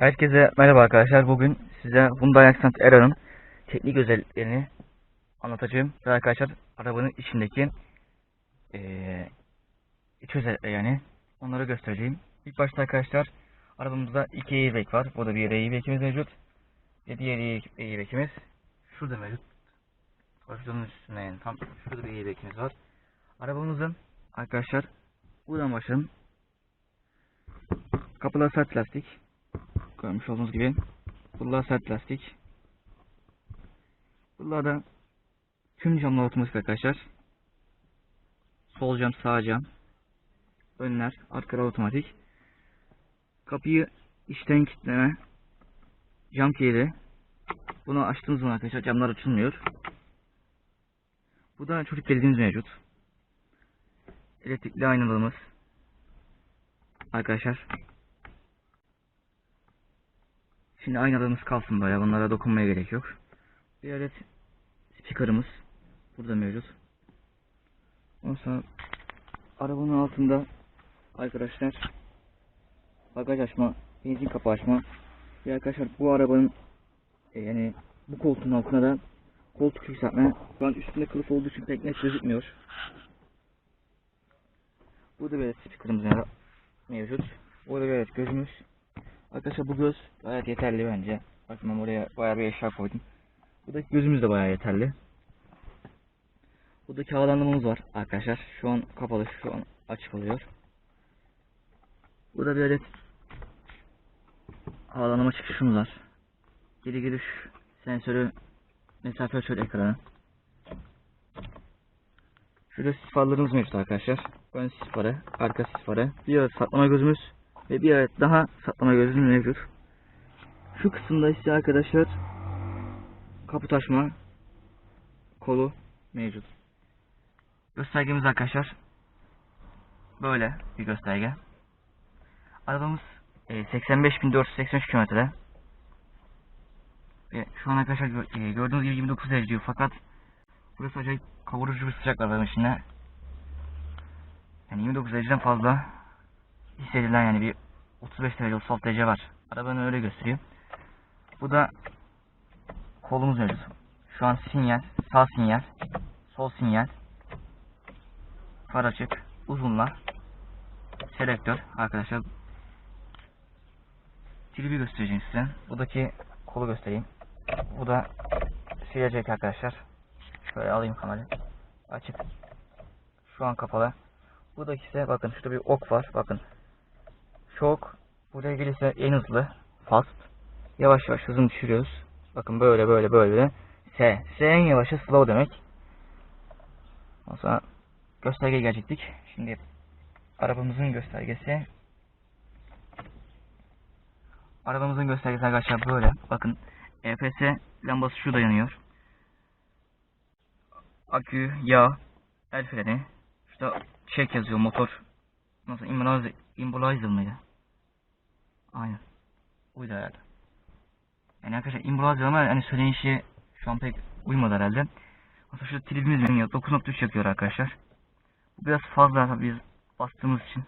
Herkese merhaba arkadaşlar. Bugün size Hyundai Accent Era'nın teknik özelliklerini anlatacağım. Ve arkadaşlar arabanın içindeki eee iç özellikleri yani onları göstereceğim. İlk başta arkadaşlar arabamızda iki airbag var. Burada bir airbag'imiz mevcut. Ve diğer airbag'imiz şurada mevcut. Torpidonun üstünde yani tam şurada bir airbag'imiz var. Arabamızın arkadaşlar buradan başlayalım. Kapılar sert plastik. Görmüş olduğunuz gibi. Bunlar sert plastik. Bunlar da tüm camlar otomatik arkadaşlar. Sol cam, sağ cam. Önler, arkalar otomatik. Kapıyı içten kilitleme. Cam kilidi. Bunu açtığımız zaman arkadaşlar camlar açılmıyor. Bu da çocuk kilidimiz mevcut. Elektrikli aynalığımız. Arkadaşlar Şimdi aynalarımız kalsın böyle. Bunlara dokunmaya gerek yok. Bir adet speaker'ımız burada mevcut. Ondan arabanın altında arkadaşlar bagaj açma, benzin kapağı açma ve arkadaşlar bu arabanın e, yani bu koltuğun altına da koltuk yükseltme. Şu an üstünde kılıf olduğu için pek net gözükmüyor. Burada böyle yani mevcut. Burada böyle gözümüz Arkadaşlar bu göz gayet yeterli bence. Bakın ben buraya bayağı bir eşya koydum. Buradaki gözümüz de bayağı yeterli. Buradaki havalandırmamız var arkadaşlar. Şu an kapalı, şu an açık oluyor. Burada bir adet havalandırma çıkışımız var. Geri giriş sensörü mesafe ölçer ekranı. Şurada sis farlarımız mevcut arkadaşlar. Ön sis arka sis farı. Bir adet saklama gözümüz ve bir adet daha saklama gözümüz mevcut. Şu kısımda ise arkadaşlar kapı taşma kolu mevcut. Göstergemiz arkadaşlar böyle bir gösterge. Arabamız e, 85.483 kilometre. Ve şu an arkadaşlar e, gördüğünüz gibi 29 derece diyor fakat burası acayip kavurucu bir sıcak var içinde. Yani 29 dereceden fazla hissedilen yani bir 35 derece 36 derece var. Arabanın öyle gösteriyor. Bu da kolumuz mevcut. Şu an sinyal, sağ sinyal, sol sinyal, far açık, uzunla, selektör arkadaşlar. Tribi göstereceğim size. Buradaki kolu göstereyim. Bu da silecek arkadaşlar. Şöyle alayım kamerayı. Açık. Şu an kapalı. Buradaki ise bakın şurada bir ok var. Bakın çok buraya gelirse en hızlı fast yavaş yavaş hızını düşürüyoruz. Bakın böyle böyle böyle S. S en yavaşı slow demek. O zaman gösterge gelecektik. Şimdi arabamızın göstergesi arabamızın göstergesi arkadaşlar böyle. Bakın EPS lambası şurada yanıyor. Akü, yağ, el freni. İşte çek yazıyor motor. Nasıl immobilizer, immobilizer mıydı? Aynen. Uydu herhalde. Yani arkadaşlar immobilizer ama hani söyleyişi şu an pek uymadı herhalde. Mesela şurada tribimiz benim ya 9.3 yapıyor arkadaşlar. Bu biraz fazla biz bastığımız için.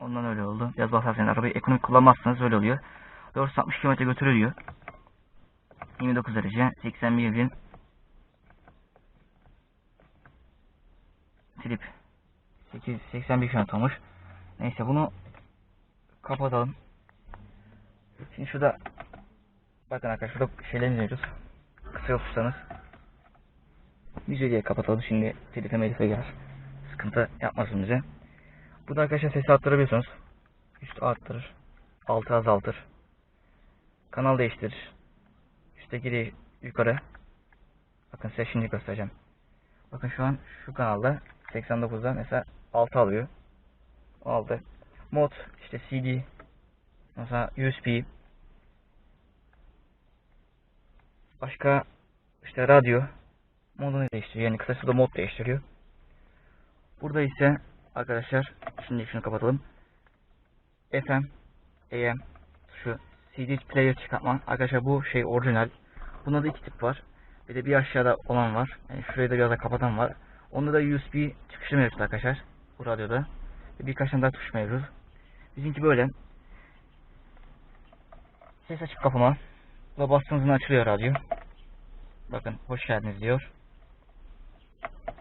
Ondan öyle oldu. Biraz basarsanız arabayı ekonomik kullanmazsanız öyle oluyor. 460 km götürüyor. 29 derece 81 bin trip 8 81 km olmuş. Neyse bunu kapatalım. Şimdi şurada bakın arkadaşlar şurada şeylerimiz mevcut. Tuşlarınız. Müziği diye kapatalım. Şimdi telife melife gelir. Sıkıntı yapmasın bize. Bu da arkadaşlar sesi arttırabiliyorsunuz. Üst arttırır. Altı azaltır. Kanal değiştirir. Üstteki de yukarı. Bakın size şimdi göstereceğim. Bakın şu an şu kanalda 89'da mesela 6 alıyor. Aldı. Mod işte CD mesela USB başka işte radyo modunu değiştiriyor. Yani kısacası da mod değiştiriyor. Burada ise arkadaşlar şimdi şunu kapatalım. FM AM şu CD player çıkartma. Arkadaşlar bu şey orijinal. Bunda da iki tip var. Bir de bir aşağıda olan var. Yani şurayı da biraz da kapatan var. Onda da USB çıkışı mevcut arkadaşlar. Bu radyoda. Birkaç tane daha tuş mevcut. Bizimki böyle. Ses açık kapama. Buna bastığınızda açılıyor radyo. Bakın hoş geldiniz diyor.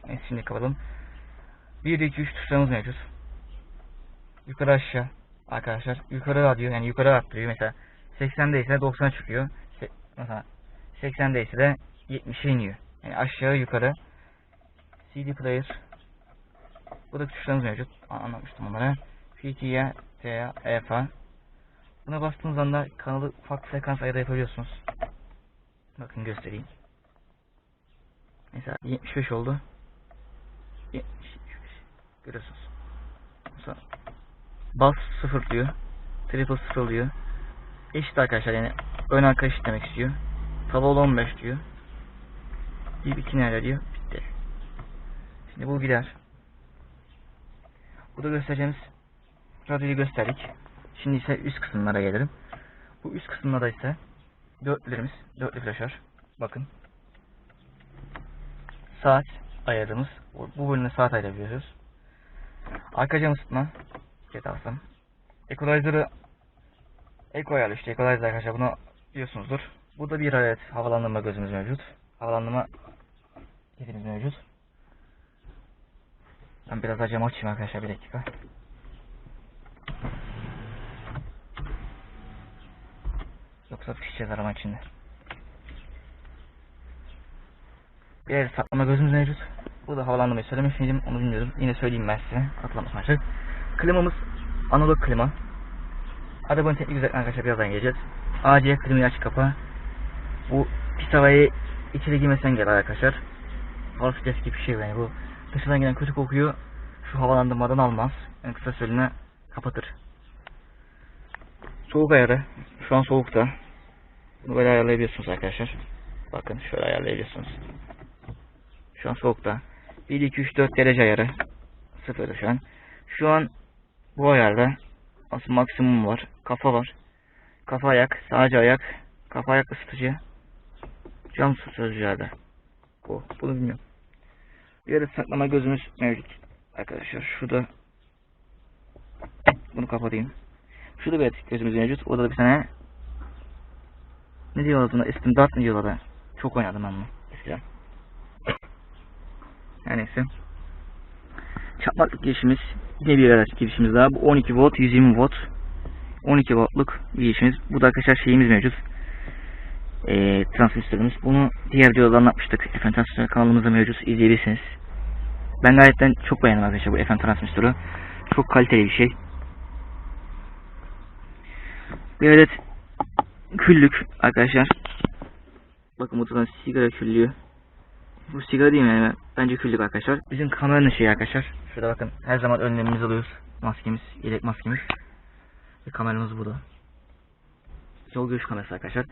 Neyse şimdi kapatalım. 1 2 3 tuşlarımız mevcut. Yukarı aşağı arkadaşlar. Yukarı radyo yani yukarı arttırıyor. Mesela 80'de ise 90'a çıkıyor. Se- Mesela 80'de ise de 70'e iniyor. Yani aşağı yukarı. CD player. Burada tuşlarımız mevcut. An- Anlatmıştım onlara. PT'ye, T'ye, EFA. Buna bastığınız anda kanalı ufak frekans ayarı yapabiliyorsunuz. Bakın göstereyim. Mesela 75 oldu. 75. Görüyorsunuz. Mesela bas 0 diyor. Triple 0 diyor. Eşit arkadaşlar yani ön arka eşit demek istiyor. Tablo 15 diyor. Bir iki nerede diyor. Bitti. Şimdi bu gider. Burada göstereceğimiz radyoyu gösterdik. Şimdi ise üst kısımlara gelelim. Bu üst kısımlarda ise dörtlülerimiz, dörtlü flaşör. Bakın. Saat ayarımız. Bu bu bölümde saat ayarlayabiliyoruz. Arka cam ısıtma. Jet alsam. Equalizer'ı Eco ayarlı işte Equalizer arkadaşlar bunu biliyorsunuzdur. Burada bir adet havalandırma gözümüz mevcut. Havalandırma kedimiz mevcut. Ben biraz daha camı açayım arkadaşlar bir dakika. Yoksa pişeceğiz arama içinde. Bir adet saklama gözümüz mevcut. Bu da havalandırmayı söylemiş miydim onu bilmiyorum. Yine söyleyeyim ben size. Hatırlamasın arkadaşlar. Klimamız analog klima. Arabanın teknik özelliklerine arkadaşlar birazdan geleceğiz. AC klimayı aç kapa. Bu pis havayı içeri girmesinden gelir arkadaşlar. Hava filtresi gibi bir şey yani bu. Dışarıdan gelen kötü kokuyu şu havalandırmadan almaz. En kısa süreliğine kapatır. Soğuk ayarı. Şu an soğukta. Bunu böyle ayarlayabiliyorsunuz arkadaşlar. Bakın şöyle ayarlayabiliyorsunuz. Şu an soğukta. 1, 2, 3, 4 derece ayarı. Sıfırda şu an. Şu an bu ayarda asıl maksimum var. Kafa var. Kafa ayak, sadece ayak, kafa ayak ısıtıcı. Cam sözcüğerde. Bu. Bunu bilmiyorum. Yere saklama gözümüz mevcut. Arkadaşlar şurada bunu kapatayım. Şurada bir gözümüz mevcut. Orada da bir tane ne diyorlar buna? Standart mı diyorlar? Çok oynadım ben bunu eskiden. Her neyse. Çakmaklık girişimiz. Yine bir araç girişimiz daha. Bu 12 volt, 120 volt. 12 voltluk girişimiz. Bu da arkadaşlar şeyimiz mevcut. Ee, transistörümüz. Bunu diğer videoda anlatmıştık. FM transistör kanalımızda mevcut. İzleyebilirsiniz. Ben gayetten çok beğendim arkadaşlar bu FM transistörü. Çok kaliteli bir şey. Bir adet küllük arkadaşlar. Bakın bu da sigara küllüğü. Bu sigara değil mi yani? Bence küllük arkadaşlar. Bizim kameranın şeyi arkadaşlar. Şurada bakın her zaman önlemimizi alıyoruz. Maskemiz, yedek maskemiz. Ve kameramız burada. Yol görüş kamerası arkadaşlar.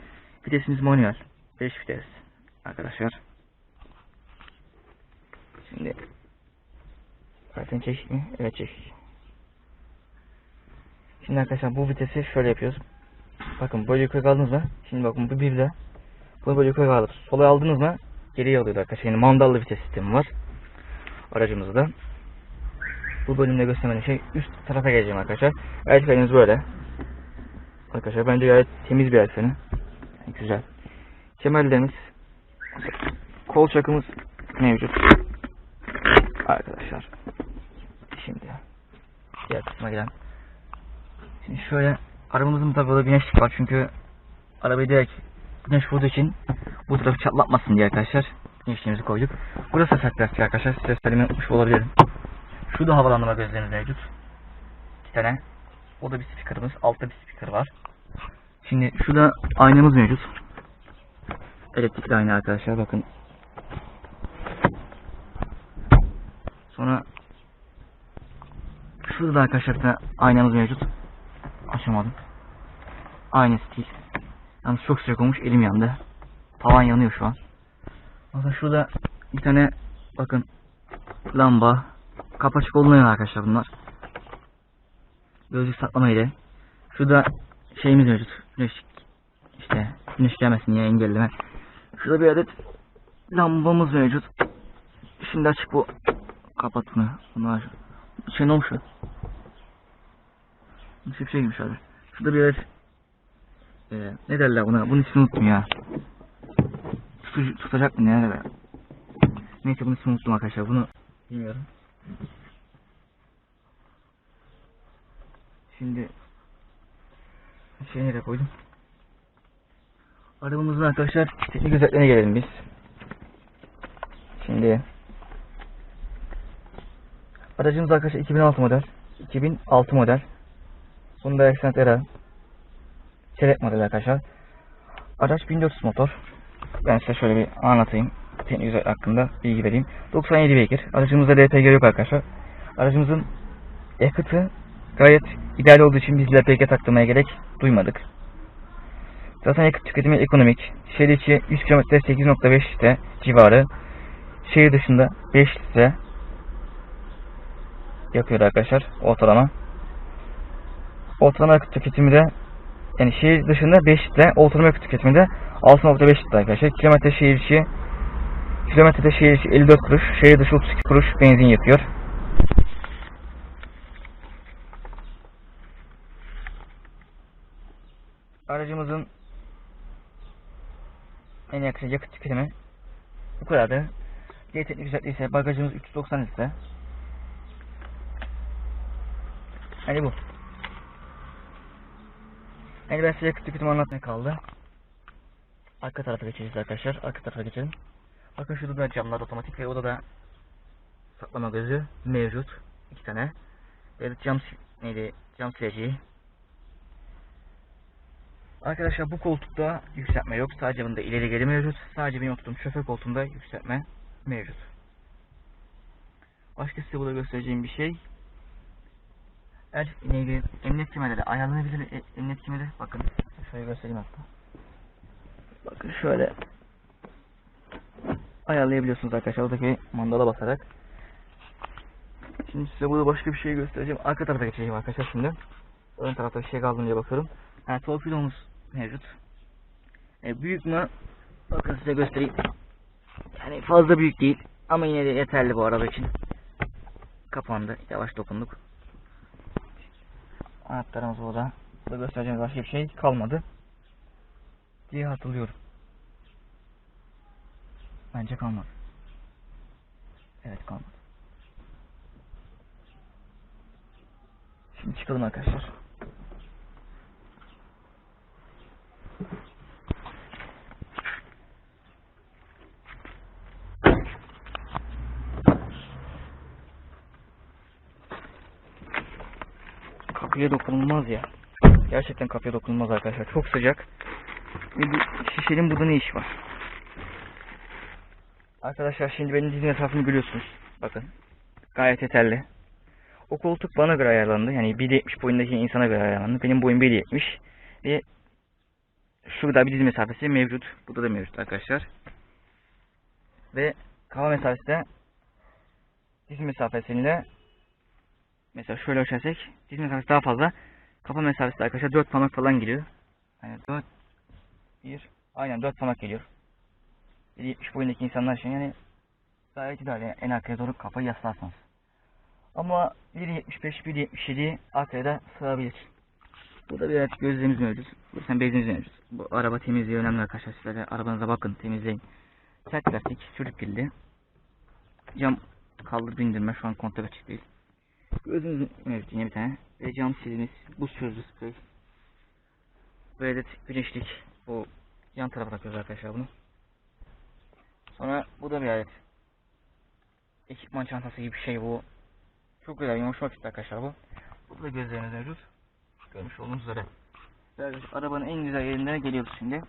Vitesimiz manuel. 5 vites arkadaşlar. Şimdi zaten çekik mi? Evet çekik. Şimdi arkadaşlar bu vitesi şöyle yapıyoruz. Bakın böyle yukarı aldınız mı? Şimdi bakın bu bir de bunu böyle yukarı alır. Sola aldınız mı? Geriye alıyordu arkadaşlar. Yani mandallı vites sistemi var. Aracımızda. Bu bölümde göstermediğim şey üst tarafa geleceğim arkadaşlar. El frenimiz böyle. Arkadaşlar bence gayet temiz bir el freni. Güzel. Kemerlerimiz kol çakımız mevcut. Arkadaşlar. Şimdi diğer kısma gelen. Şimdi şöyle arabamızın tabi burada güneşlik var çünkü arabayı direkt güneş vurduğu için bu tarafı çatlatmasın diye arkadaşlar güneşliğimizi koyduk. Burası sert plastik arkadaşlar size söylemeyi unutmuş olabilirim. Şurada havalandırma gözlerimiz mevcut. İki tane. O da bir speaker'ımız. Altta bir speaker var. Şimdi şurada aynamız mevcut. Elektrikli ayna arkadaşlar bakın. Sonra şurada da arkadaşlar tane aynamız mevcut. Açamadım. Aynı stil. Yalnız çok sıcak olmuş elim yandı. Tavan yanıyor şu an. Mesela şurada bir tane bakın lamba kapı açık oluyor arkadaşlar bunlar. Gözlük saklama ile. Şurada şeyimiz mevcut. Güneş işte güneş gelmesin diye engelleme. Şurada bir adet lambamız mevcut. Şimdi açık bu. Kapat bunu. Bunlar şey ne olmuş? Nasıl bir şey girmiş abi. Şurada bir Ee, ne derler buna? Bunun ismini unuttum ya. Tutucu, tutacak mı ne derler? Neyse bunun ismini unuttum arkadaşlar. Bunu bilmiyorum. Şimdi şeyi nereye koydum? Arabamızın arkadaşlar teknik özelliklerine gelelim biz. Şimdi aracımız arkadaşlar 2006 model. 2006 model. Bunda Accent Era. Çeyrek model arkadaşlar. Araç 1400 motor. Ben size şöyle bir anlatayım. Teknik özellik hakkında bilgi vereyim. 97 beygir. Aracımızda LPG yok arkadaşlar. Aracımızın yakıtı gayet ideal olduğu için biz LPG taktırmaya gerek duymadık. Zaten yakıt tüketimi ekonomik. Şehir içi 100 km 8.5 litre civarı. Şehir dışında 5 litre yapıyor arkadaşlar ortalama. Ortalama yakıt tüketimi yani şehir dışında 5 litre, ortalama yakıt tüketimi de 6.5 litre arkadaşlar. Kilometre şehir içi kilometrede şehir içi 54 kuruş, şehir dışı 32 kuruş benzin yakıyor. Aracımızın en yakın yakıt tüketimi bu kadardı. Diğer teknik özelliği ise bagajımız 390 litre. Hani bu. Yani ben size yakıt tüketimi anlatmaya kaldı. Arka tarafa geçeceğiz arkadaşlar. Arka tarafa geçelim. Bakın şurada da camlar otomatik ve odada saklama gözü mevcut. iki tane. Ve cam neydi? Cam sileceği. Arkadaşlar bu koltukta yükseltme yok. Sadece bunda ileri geri mevcut. Sadece benim oturduğum şoför koltuğunda yükseltme mevcut. Başka size burada göstereceğim bir şey. El neydi? Emniyet kemerleri ayarlanabilir e- emniyet kemeri. Bakın şöyle göstereyim hatta. Bakın şöyle ayarlayabiliyorsunuz arkadaşlar oradaki mandala basarak. Şimdi size burada başka bir şey göstereceğim. Arka tarafa geçeceğim arkadaşlar şimdi. Ön tarafta bir şey kaldı diye bakıyorum. Yani torpilomuz mevcut. E, büyük mü? Bakın size göstereyim. Yani fazla büyük değil. Ama yine de yeterli bu araba için. Kapandı. Yavaş dokunduk. Anahtarımız burada. Burada göstereceğimiz başka bir şey kalmadı. Diye hatırlıyorum. Bence kalmadı. Evet kalmadı. Şimdi çıkalım arkadaşlar. Kapıya dokunulmaz ya. Gerçekten kapıya dokunulmaz arkadaşlar. Çok sıcak. Ve bu şişenin burada ne işi var? Arkadaşlar şimdi benim diz mesafemi görüyorsunuz. Bakın. Gayet yeterli. O koltuk bana göre ayarlandı. Yani 1.70 boyundaki insana göre ayarlandı. Benim boyum 1.70. Ve şurada bir diz mesafesi mevcut. Burada da mevcut arkadaşlar. Ve kafa mesafesi de diz mesafesiyle mesela şöyle ölçersek diz mesafesi daha fazla. Kafa mesafesi de arkadaşlar 4 parmak falan giriyor. Yani 4 1 aynen 4 parmak geliyor. 1.70 boyundaki insanlar için yani gayet yani en arkaya doğru kafayı yaslarsınız. Ama 1.75 1.77 arkaya sığabilir. Burada bir adet gözlüğümüz mevcut. Sen bezimiz mevcut. Bu araba temizliği önemli arkadaşlar. Size de arabanıza bakın temizleyin. Sert plastik sürüp pilli. Cam kaldırdı indirme şu an kontrol açık değil. Gözümüz mevcut yine bir tane. Ve cam silimiz. Buz çözücü sprey. Ve adet güneşlik. Bu yan tarafa takıyoruz arkadaşlar bunu. Sonra bu da bir adet. Ekipman çantası gibi bir şey bu. Çok güzel hoşuma gitti arkadaşlar bu. Burada da gözleriniz mevcut. Görmüş olduğunuz üzere. Arkadaşlar, arabanın en güzel yerine geliyoruz şimdi.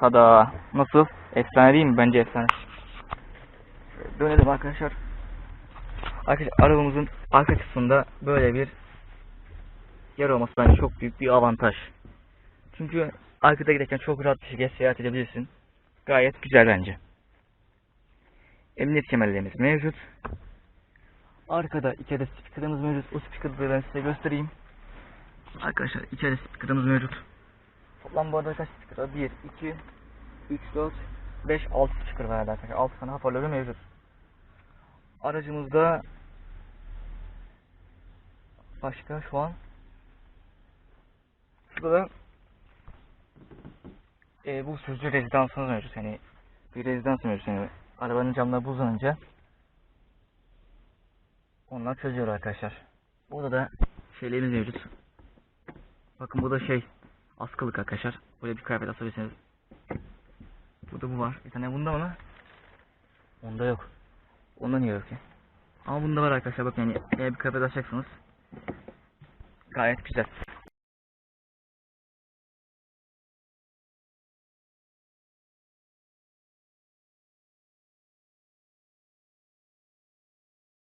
Tada! Nasıl? Efsane değil mi? Bence efsane. Dönelim arkadaşlar. Arkadaşlar arabamızın arka kısmında böyle bir yer olması bence çok büyük bir avantaj. Çünkü arkada giderken çok rahat bir şekilde seyahat edebilirsin. Gayet güzel bence. Emniyet kemerlerimiz mevcut. Arkada içeride speaker'ımız mevcut. O speaker'ı ben size göstereyim. Arkadaşlar içeride speaker'ımız mevcut. Toplam bu arada kaç speaker var? 1, 2, 3, 4, 5, 6 speaker var arkadaşlar. 6 tane hoparlörü mevcut. Aracımızda başka şu an Burada da e, bu sürücü rezidansınız mevcut. Yani bir rezidans mevcut. Yani arabanın camları buzlanınca onlar çözüyor arkadaşlar. Burada da şeylerimiz mevcut. Bakın bu da şey askılık arkadaşlar. Böyle bir kıyafet asabilirsiniz. Burada bu var. Bir tane bunda mı? Onda yok. Onda niye yok ya? Ama bunda var arkadaşlar bakın yani eğer bir kıyafet açacaksınız gayet güzel.